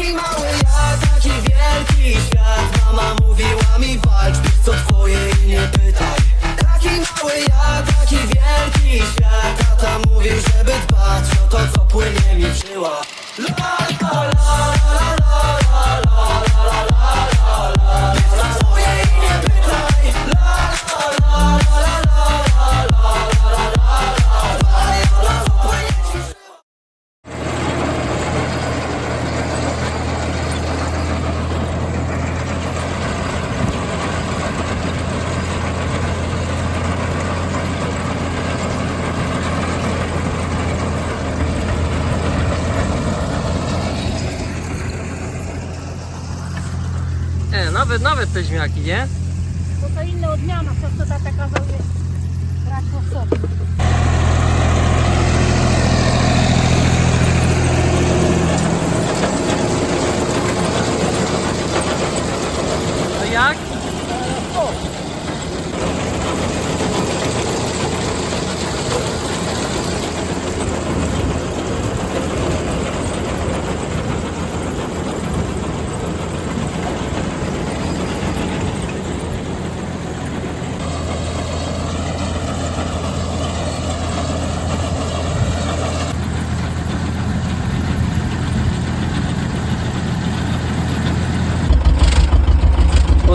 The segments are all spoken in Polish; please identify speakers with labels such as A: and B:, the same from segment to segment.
A: Taki mały ja, taki wielki świat. Mama mówiła mi walcz,
B: E, nawet, nawet te ziemniaki, nie?
C: Bo to inna odmiana, co to tata kazał je brać po sobie.
B: A jak?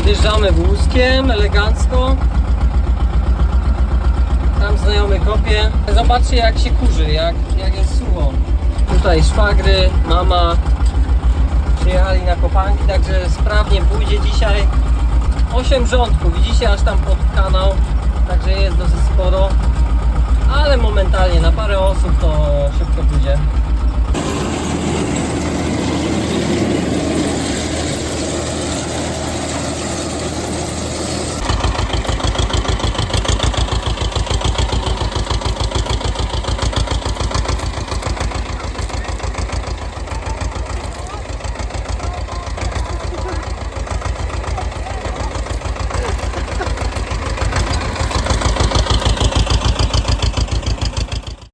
B: Podjeżdżamy wózkiem elegancko. Tam znajomy kopie. Zobaczcie jak się kurzy, jak, jak jest sucho. Tutaj szwagry, mama przyjechali na kopanki, także sprawnie pójdzie dzisiaj. 8 rządków, widzicie aż tam pod kanał, także jest dosyć sporo. Ale momentalnie na parę osób to szybko pójdzie.